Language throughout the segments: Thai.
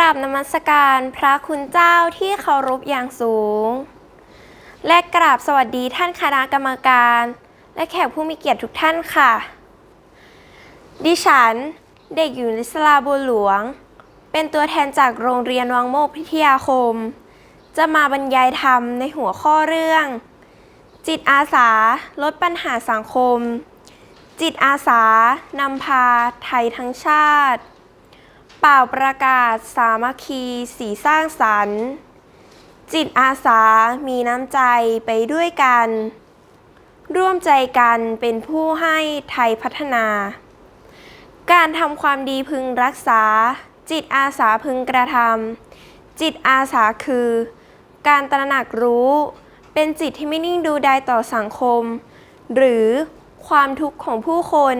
ราบนมัสการพระคุณเจ้าที่เคารพอย่างสูง และกราบสวัสดีท่านคณะกรรมการ และแขกผู้มีเกียรติทุกท่านค่ะ ดิฉัน เด็กหญิงลิศลาบัวหลวง เป็นตัวแทนจากโรงเรียนวังโมกพิทยาคม จะมาบรรยายธรรมในหัวข้อเรื่อง จิตอาสาลดปัญหาสังคม จิตอาสานำพาไทยทั้งชาติ เป่าประกาศสามัคคีสีสร้างสรรค์ จิตอาสามีน้ำใจไปด้วยกัน ร่วมใจกันเป็นผู้ให้ไทยพัฒนา การทำความดีพึงรักษา จิตอาสาพึงกระทำจิตอาสาคือ การตระหนักรู้ เป็นจิตที่ไม่นิ่งดูดายต่อสังคม หรือความทุกข์ของผู้คน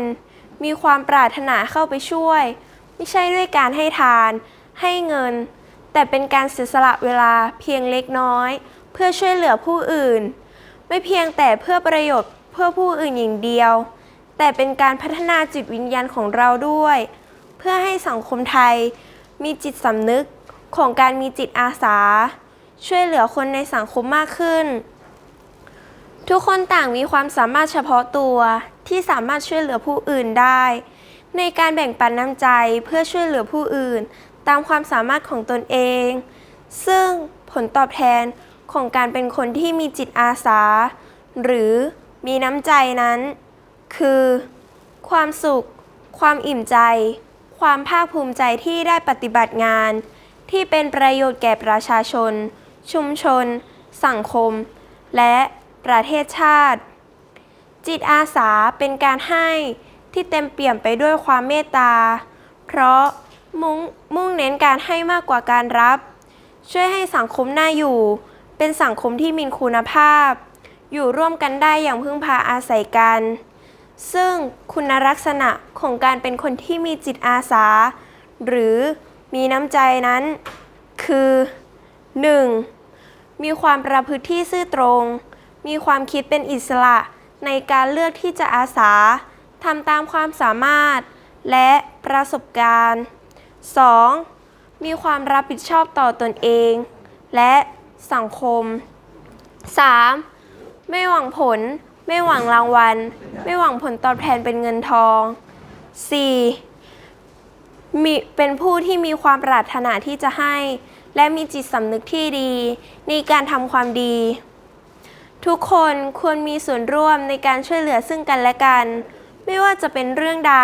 มีความปรารถนาเข้าไปช่วย ไม่ใช่ด้วยการให้ทาน ให้เงิน แต่เป็นการเสียสละเวลาเพียงเล็กน้อย เพื่อช่วยเหลือผู้อื่น ไม่เพียงแต่เพื่อประโยชน์เพื่อผู้อื่นอย่างเดียว แต่เป็นการพัฒนาจิตวิญญาณของเราด้วย เพื่อให้สังคมไทย มีจิตสำนึกของการมีจิตอาสา ช่วยเหลือคนในสังคมมากขึ้น ทุกคนต่างมีความสามารถเฉพาะตัวที่สามารถช่วยเหลือผู้อื่นได้ ในการแบ่งปันน้ำใจเพื่อช่วยเหลือผู้อื่น ตามความสามารถของตนเอง ซึ่งผลตอบแทนของการเป็นคนที่มีจิตอาสา หรือมีน้ำใจนั้น คือ ความสุข ความอิ่มใจ ความภาคภูมิใจที่ได้ปฏิบัติงาน ที่เป็นประโยชน์แก่ประชาชน ชุมชน สังคม และประเทศชาติ จิตอาสาเป็นการให้ ที่เต็มเปี่ยมไปด้วยความเมตตา เพราะมุ่งมุ่งเน้นการให้มากกว่าการรับ ช่วยให้สังคมน่าอยู่ เป็นสังคมที่มีคุณภาพ อยู่ร่วมกันได้อย่างพึ่งพาอาศัยกัน ซึ่งคุณลักษณะของการเป็นคนที่มีจิตอาสา หรือมีน้ำใจนั้น คือ 1. มีความประพฤติที่ซื่อตรง มีความคิดเป็นอิสระในการเลือกที่จะอาสา ทำตามความสามารถและประสบการณ์ 2. มีความรับผิดชอบต่อตนเอง และสังคม 3. ไม่หวังผล ไม่หวังรางวัล ไม่หวังผลตอบแทนเป็นเงินทอง 4. มีเป็นผู้ที่มีความปรารถนาที่จะให้ และมีจิตสำนึกที่ดีในการทำความดี ทุกคนควรมีส่วนร่วมในการช่วยเหลือซึ่งกันและกัน ไม่ว่าจะเป็นเรื่องใด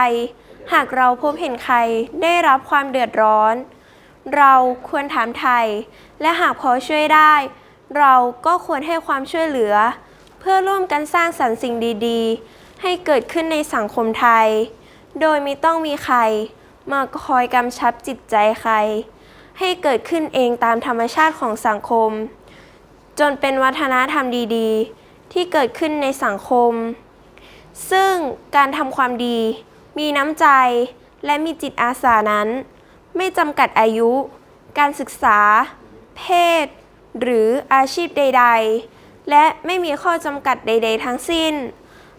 หากเราพบเห็นใครได้รับความเดือดร้อน เราควรถามไทย และหากพอช่วยได้ เราก็ควรให้ความช่วยเหลือ เพื่อร่วมกันสร้างสรรค์สิ่งดีๆ ให้เกิดขึ้นในสังคมไทย โดยไม่ต้องมีใคร มาคอยกำชับจิตใจใคร ให้เกิดขึ้นเองตามธรรมชาติของสังคม จนเป็นวัฒนธรรมดีๆ ที่เกิดขึ้นในสังคม ซึ่งการทำความดี มีน้ำใจ และมีจิตอาสานั้น ไม่จำกัดอายุ การศึกษา เพศ หรืออาชีพใด ๆ และไม่มีข้อจำกัดใด ๆ ทั้งสิ้น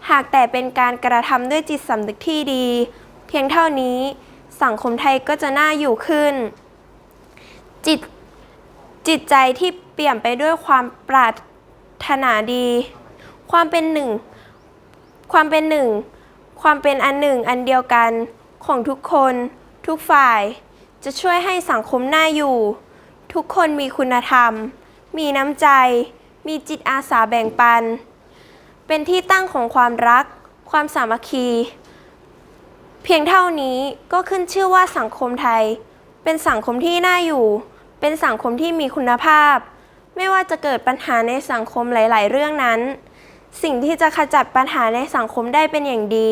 หากแต่เป็นการกระทำด้วยจิตสำนึกที่ดี เพียงเท่านี้สังคมไทยก็จะน่าอยู่ขึ้น จิตจิตใจที่เปี่ยมไปด้วยความปรารถนาดี ความเป็นหนึ่ง ความเป็นหนึ่ง ความเป็นอันหนึ่งอันเดียวกันของทุกคน ทุกฝ่าย จะช่วยให้สังคมน่าอยู่ ทุกคนมีคุณธรรม มีน้ำใจ มีจิตอาสาแบ่งปัน เป็นที่ตั้งของความรัก ความสามัคคี เพียงเท่านี้ก็ขึ้นชื่อว่าสังคมไทย เป็นสังคมที่น่าอยู่ เป็นสังคมที่มีคุณภาพ ไม่ว่าจะเกิดปัญหาในสังคมหลาย ๆ เรื่องนั้น สิ่งที่จะขจัดปัญหาในสังคมได้เป็นอย่างดี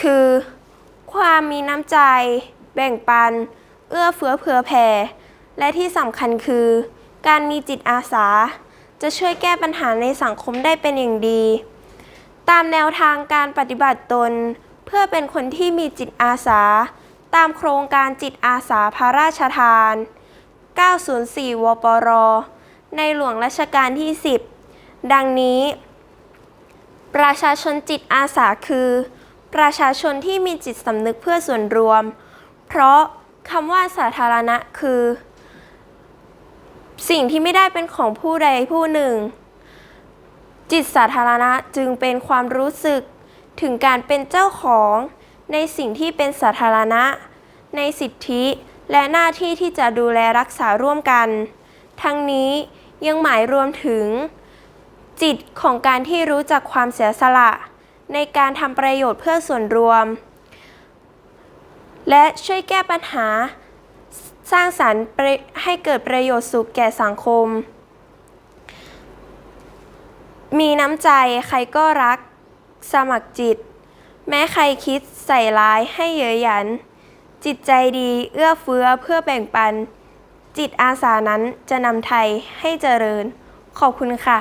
คือ ความมีน้ำใจ แบ่งปัน เอื้อเฟื้อเผื่อแผ่ และที่สำคัญคือ การมีจิตอาสา จะช่วยแก้ปัญหาในสังคมได้เป็นอย่างดี ตามแนวทางการปฏิบัติตน เพื่อเป็นคนที่มีจิตอาสา ตามโครงการจิตอาสาพระราชทาน 904 วปร ในหลวงรัชกาลที่ 10 ดังนี้ ประชาชนจิตอาสาคือ ประชาชนที่มีจิตสำนึกเพื่อส่วนรวม เพราะคำว่าสาธารณะคือ สิ่งที่ไม่ได้เป็นของผู้ใดผู้หนึ่ง จิตสาธารณะจึงเป็นความรู้สึกถึงการเป็นเจ้าของในสิ่งที่เป็นสาธารณะ ในสิทธิและหน้าที่ที่จะดูแลรักษาร่วมกัน ทั้งนี้ยังหมายรวมถึง จิตของการที่รู้จักความเสียสละ ในการทำประโยชน์เพื่อส่วนรวม และช่วยแก้ปัญหา สร้างสรรค์ให้เกิดประโยชน์สุขแก่สังคม มีน้ำใจใครก็รัก สมัครจิต แม้ใครคิดใส่ร้ายให้เย้ยหยัน จิตใจดีเอื้อเฟื้อเพื่อแบ่งปัน จิตอาสานั้นจะนำไทยให้เจริญ ขอบคุณค่ะ